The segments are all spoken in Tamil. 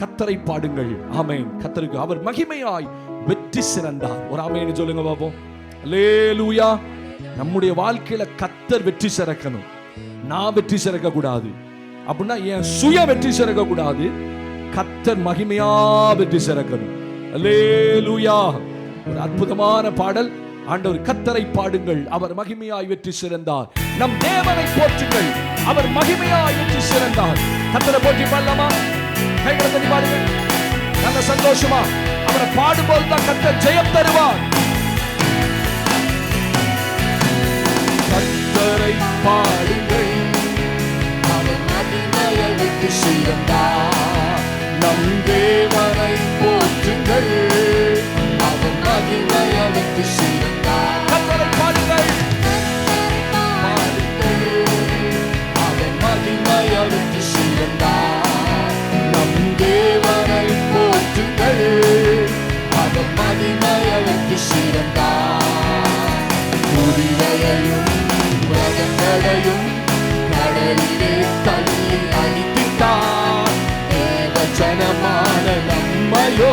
கத்தரை பாடுங்கள். ஆமேன். கத்தருக்கு அவர் மகிமையாய் வெற்றி சிறந்தார். ஒரு ஆமேன்னு சொல்லுங்க பாப்போம். லேலூயா நம்முடைய வாழ்க்கையில கத்தர் வெற்றி சிறக்கணும். நான் வெற்றி சிறக்க கூடாது அப்படின்னா என் சுய வெற்றி சிறக்க கூடாது கத்தர் மகிமையா வெற்றி சிறக்கணும். லேலூயா ஒரு அற்புதமான பாடல். ஆண்டவர் கத்தரை பாடுங்கள். அவர் மகிமையாய் வெற்றி சிறந்தார். நம் தேவனை போற்றுங்கள். அவர் மகிமையாய் வெற்றி சிறந்தார். கத்தரை போற்றி பாடலாமா? கைகளை தட்டி பாடுங்கள் நல்ல சந்தோஷமா. அவரை பாடும்போது தான் கத்த ஜெயம் தருவார். கத்தரை பாடுங்கள். அவர் மகிமையை வெற்றி சிறந்தார் நம் தேவனை போற்றுங்கள். அவர் மகிமையை வெற்றி சிறந்தார் நம்மையோ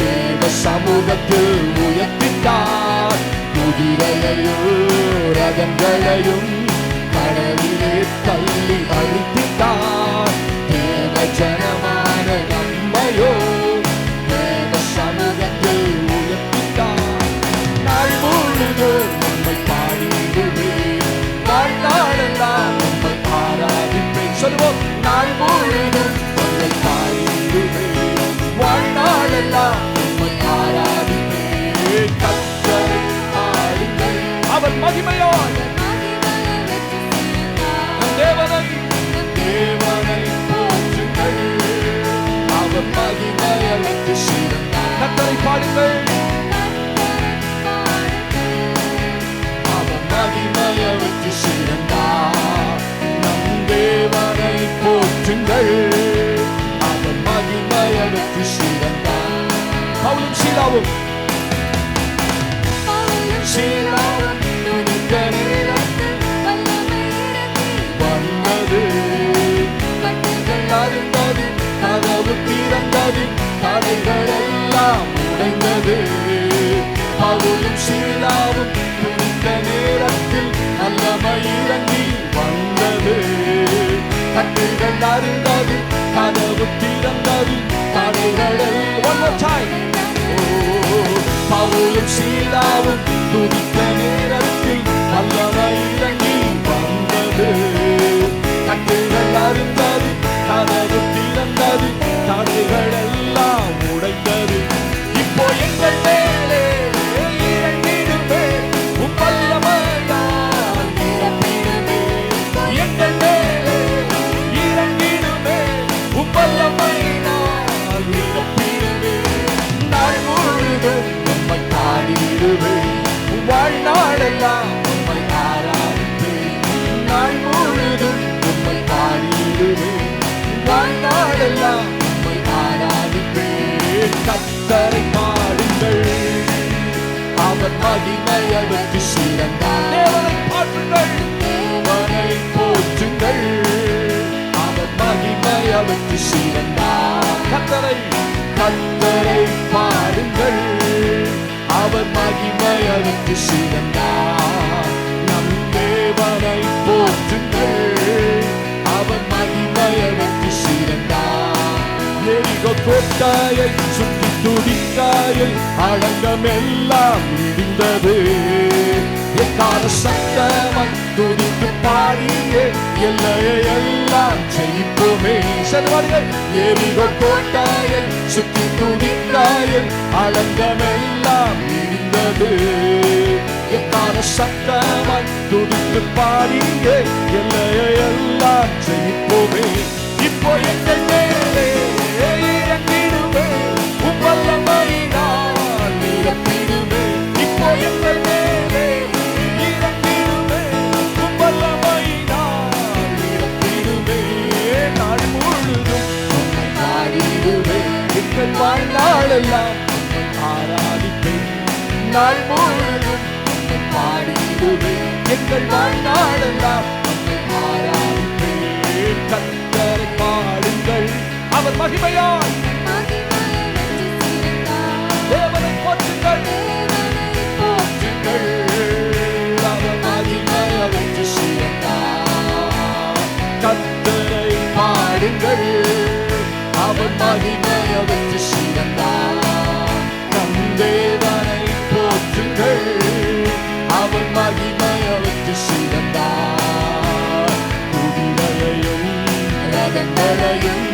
தேவ சமூகத்தில் உயர்த்திட்டார். குதிரையையோ ரகங்களையும் அவர் மகிமையால் நம் தேவனை தேவனை போற்றுங்கள் அவர் மகிமையை வெற்றி சிறந்தார் கத்தரை பாடுங்கள். அவர் மகிமையை வெற்றி சிறந்தார் நம் தேவனை போற்றுங்கள். அவர் மகிமையை வெற்றி சிறந்தார் பவுலும் சீலாவும் சீலாவும். அருந்தது கதவு திறந்தது தடைகள் எல்லாம் உடைந்தது. பவுலும் சீலாவும் துணிந்த நேரத்தில் நல்லமை இறங்கி வந்தது. கட்டுகள் அருந்தது கதவு திறந்தது தடைகள் பவுலும் சீலாவும் துணிந்த நேரத்தில் வல்லமை கத்தரை பாடுங்கள். அவர் மகிமையை வெற்றி சிறந்தார் தேவனை பாடுங்கள் தேவனை போற்றுங்கள். அவர் மகிமையை வெற்றி சிறந்தார் கத்தரை கத்தரை பாடுங்கள். அவர் மகிமையை வெற்றி சிறந்தார் நம் தேவனை போற்றுங்கள். அவர் மகிமையை வெற்றி சிறந்தார் எரிகோ கோட்டாயை சுற்றி துடிக்காயில் அடங்கமெல்லாம் இடிந்தது எக்கால சத்தமாய் துதித்து பாடியே எல்லையை எல்லாம் ஜெயிப்போமே. செல்வார்கள் எரிகோ கோட்டாயில் சுற்றி துடிக்காயில் அடங்கமெல்லாம் இடிந்தது எக்கால சத்தமாய் துதித்து பாடியே எல்லையை எல்லாம் ஜெயிப்போமே. இப்போ எங்கள் வாழ்நாளெல்லாம் உம்மை ஆராதிப்பேன். நாள் முழுதும் உம்மை பாடிடுவே எங்கள் வாழ்நாளெல்லாம் உம்மை ஆராதிப்பேன். கத்தரை பாடுங்கள். அவர் மகிமையால் தேவனை போற்றுங்கள். போற்றுங்கள் அவர் மகிமையை கத்தரை பாடுங்கள். மகிமையை வெற்றி சிறந்தார் நம் தேவனை போற்றுங்கள் அவர் மகிமையை வெற்றி சிறந்தார் குதிரையையும் ரதங்களையும்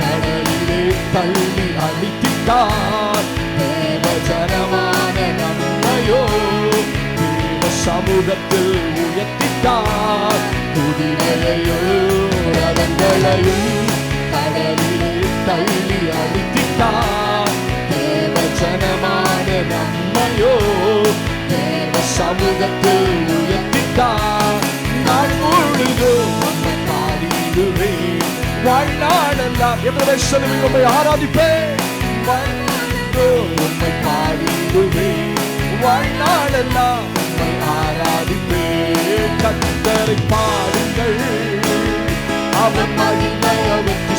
கடலிலே தள்ளி அழித்திட்டார் தேவ ஜனமான நம்மையோ தேவ சமூகத்தில் உயர்த்திட்டார் குதிரையையும் ரதங்களையும் கடலிலே தள்ளி அழித்திட்டார் தேவ ஜனமான நம்மையோ தேவ சமூகத்தில் உயர்த்திட்டார் நான் முழுதும் அந்த பாடிடுவேன் வாழ்நாளெல்லாம் எவ்வளவு சொல்லுவீங்க உண்மை ஆராதிப்பேன் வாழ்நாளெல்லாம் உண்மை பாடிடுவேன் வாழ்நாளெல்லாம் உண்மை ஆராதிப்பேன் கத்தரை பாடுங்கள் அவன் மகிமை அவருக்கு